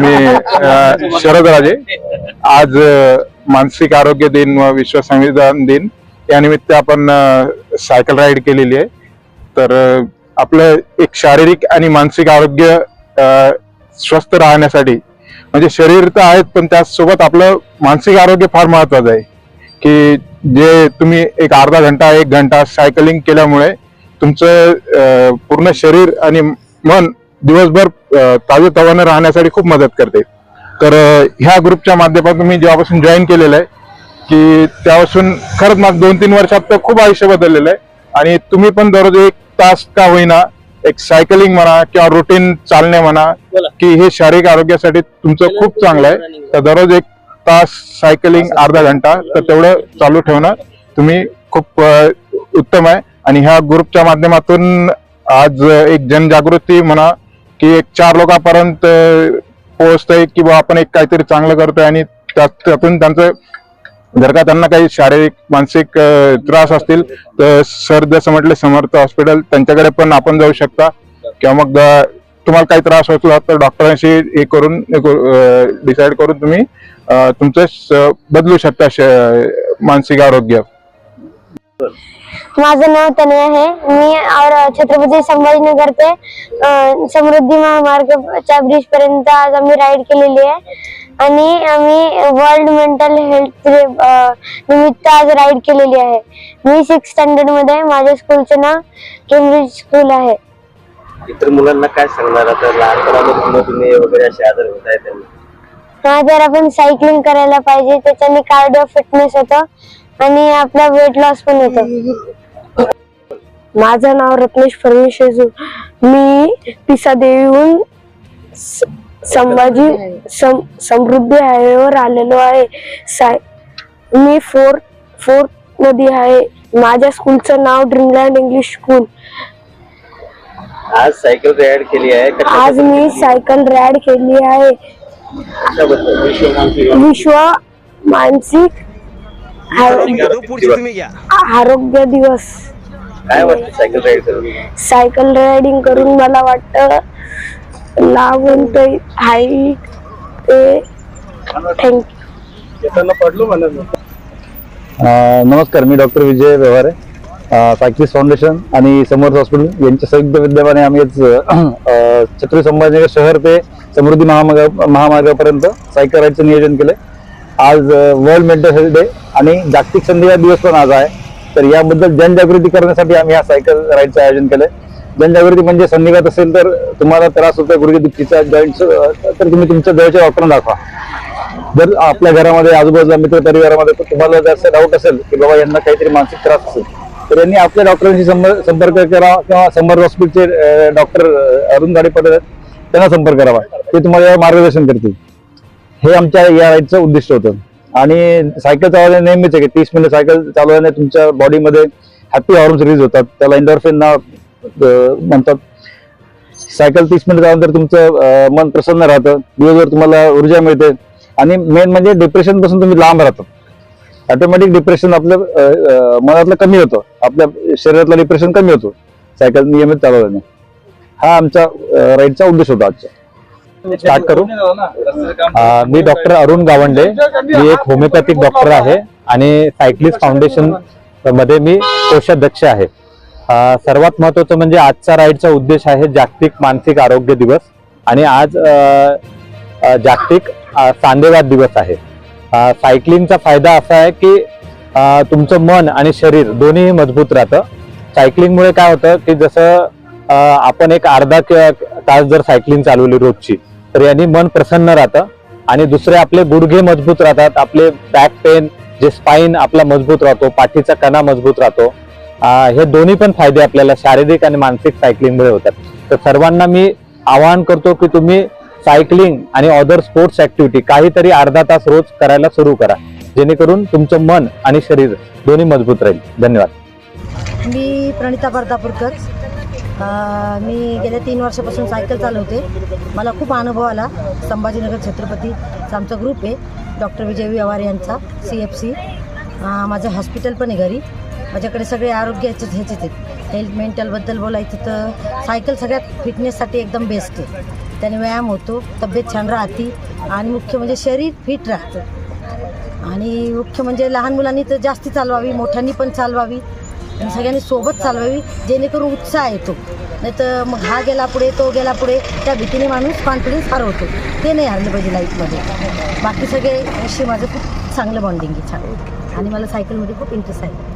मी शरद राजे आज मानसिक आरोग्य दिन व विश्व संविधान दिन यानिमित्त आपण सायकल राईड केलेली आहे. तर आपलं एक शारीरिक आणि मानसिक आरोग्य स्वस्थ राहण्यासाठी म्हणजे शरीर तर आहेत पण त्यासोबत आपलं मानसिक आरोग्य फार महत्वाचं आहे. की जे तुम्ही एक अर्धा घंटा एक घंटा सायकलिंग केल्यामुळे तुमचं पूर्ण शरीर आणि मन दिवसभर ताजे तवानं राहण्यासाठी खूप मदत करते. तर ह्या ग्रुपच्या माध्यमातून मी जेव्हापासून जॉईन केलेलं आहे की त्यापासून खरंच माझं दोन तीन वर्षात तर खूप आयुष्य बदललेलं आहे. आणि तुम्ही पण दररोज एक तास का होईना एक सायकलिंग म्हणा किंवा रुटीन चालणे म्हणा की हे शारीरिक आरोग्यासाठी तुमचं खूप चांगलं आहे. तर दररोज एक तास सायकलिंग अर्धा घंटा तर तेवढं चालू ठेवणं तुम्ही खूप उत्तम आहे. आणि ह्या ग्रुपच्या माध्यमातून आज एक जनजागृती म्हणा की एक चार लोकांपर्यंत पोहोचतंय की बा आपण एक काहीतरी चांगलं करतोय आणि त्यात- त्यातून त्यांचं जर का त्यांना काही शारीरिक मानसिक त्रास असतील तर सर जसं म्हटले समर्थ हॉस्पिटल त्यांच्याकडे पण आपण जाऊ शकता. किंवा मग तुम्हाला काही त्रास असला तर डॉक्टरांशी हे करून डिसाईड करून तुम्ही तुमचं बदलू शकता मानसिक आरोग्य. माझं नाव तनय आहे. मी और छत्रपती संभाजीनगर ते समृद्धी महामार्गच्या ब्रिज पर्यंत आज आम्ही राईड केलेली आहे. आणि आम्ही वर्ल्ड मेंटल हेल्थ निमित्त आज राईड केलेली आहे. मी सिक्स स्टँडर्डमध्ये आहे. माझ्या स्कूलचं नाव केम्ब्रिज स्कूल आहे. इतर मुलांना काय सांगणार आता? लहानपणापासून तुम्ही वगैरे असे आजार होत आहे त्यांना. हा तर आपण सायकलिंग करायला पाहिजे त्याच्याने कार्डिओ फिटनेस होतं आणि आपला वेट लॉस पण होतं. माझं नाव रत्नेश परमेश मी पिसा देवीहून स- संभाजी सम, समृद्धी हायवेवर आलेलो आहे. साय मी फोर फोर्थमध्ये आहे. माझ्या स्कूलचं नाव ड्रीमलँड इंग्लिश स्कूल आज सायकल राईड केली आहे. आज मी सायकल राईड केली आहे. विश्व मानसिक आरोग्य. आरोग्य दिवस. काय वाटतं सायकल राईड करून? सायकल रायडिंग करून मला वाटतं लाभ होतो हाईट ते थँक्यू अ, नमस्कार मी doctor Vijay Vyavahare. Cyclist foundation आणि समर्थ हॉस्पिटल यांच्या संयुक्त विद्यमाने आम्ही आज अ, छत्रपती संभाजीनगर शहर ते समृद्धी महामार्ग महामार्गापर्यंत सायकल राईडचं नियोजन केलंय. आज वर्ल्ड मेंटल हेल्थ डे आणि जागतिक संधिवात दिवस पण आज आहे. तर याबद्दल जनजागृती करण्यासाठी आम्ही हा सायकल राईडचं आयोजन केलंय. जनजागृती म्हणजे संधिवात असेल तर तुम्हाला त्रास होतो गुडघे दुखीचा जॉईंट तर तुम्ही तुमच्या जवळच्या डॉक्टरांना दाखवा. जर आपल्या घरामध्ये आजूबाजूला मित्र परिवारामध्ये तुम्हाला जर डाऊट असेल की बाबा यांना काहीतरी मानसिक त्रास असेल तर यांनी आपल्या डॉक्टरांशी संपर्क करा करावा किंवा समर्थ हॉस्पिटलचे डॉक्टर अरुण गाडे पटेल त्यांना संपर्क करावा ते तुम्हाला मार्गदर्शन करतील. हे आमच्या या राईडचं उद्दिष्ट होतं. आणि सायकल चालवणे नेहमीच आहे. की तीस मिनिट सायकल चालवल्याने तुमच्या बॉडीमध्ये हॅपी हॉर्मोन्स रिलीज होतात. त्याला इंडोरफिन नाव म्हणतात सायकल तीस मिनिट चालवल्यानंतर तुमचं मन प्रसन्न राहतं दिवसभर तुम्हाला ऊर्जा मिळते आणि मेन म्हणजे डिप्रेशनपासून तुम्ही लांब राहतात ऑटोमॅटिक डिप्रेशन आपलं मनातलं कमी होतं. आपल्या शरीरातलं डिप्रेशन कमी होतो. सायकल नियमित चालवल्याने. हा आमचा राईडचा उद्देश होता आजचा. स्टार्ट करू. मी डॉक्टर अरुण गावंडे. मी एक होमिओपॅथिक डॉक्टर आहे. आणि सायक्लिस्ट फाउंडेशनमध्ये मी कोषाध्यक्ष आहे. सर्वात महत्वाचं म्हणजे आजचा राईडचा उद्देश आहे जागतिक मानसिक आरोग्य दिवस आणि आज जागतिक सांधेवाद दिवस आहे. सायकलिंगचा फायदा असा आहे की तुमचं मन आणि शरीर दोन्ही मजबूत राहतं. सायकलिंगमुळे काय होतं की जसं आपण एक अर्धा तास जर सायकलिंग चालवली रोजची तर यांनी मन प्रसन्न राहतं आणि दुसरे आपले गुडघे मजबूत राहतात आपले बॅक पेन जे स्पाईन आपला मजबूत राहतो पाठीचा कणा मजबूत राहतो. हे दोन्ही पण फायदे आपल्याला शारीरिक आणि मानसिक सायकलिंगमुळे होतात. तर सर्वांना मी आवाहन करतो की तुम्ही सायकलिंग आणि अदर स्पोर्ट्स ऍक्टिव्हिटी काहीतरी अर्धा तास रोज करायला सुरू करा. जेणेकरून तुमचं मन आणि शरीर दोन्ही मजबूत राहील. धन्यवाद. मी प्रणिता बर्दापूरकर मी गेल्या तीन वर्षापासून सायकल चालवते. मला खूप अनुभव आला. संभाजीनगर छत्रपतीचा आमचा ग्रुप आहे. डॉक्टर विजय व्यवहार यांचा सी एफ सी माझं हॉस्पिटल पण आहे घरी. माझ्याकडे सगळे आरोग्याचे ह्याचेच आहेत. हेल्थ मेंटलबद्दल बोलायचं तर सायकल सगळ्यात फिटनेससाठी एकदम बेस्ट आहे. त्याने व्यायाम होतो तब्येत छान राहते आणि मुख्य म्हणजे शरीर फिट राहतं. आणि मुख्य म्हणजे लहान मुलांनी तर जास्ती चालवावी मोठ्यांनी पण चालवावी आणि सगळ्यांनी सोबत चालवावी जेणेकरून उत्साह येतो. नाही तर मग हा गेला पुढे तो गेला पुढे त्या भीतीने माणूस कॉन्फिडन्स हरवतो. ते नाही हरलं पाहिजे लाईफमध्ये बाकी सगळे अशी माझं खूप चांगलं बॉन्डिंग आहे. छान. आणि मला सायकलमध्ये खूप इंटरेस्ट आहे.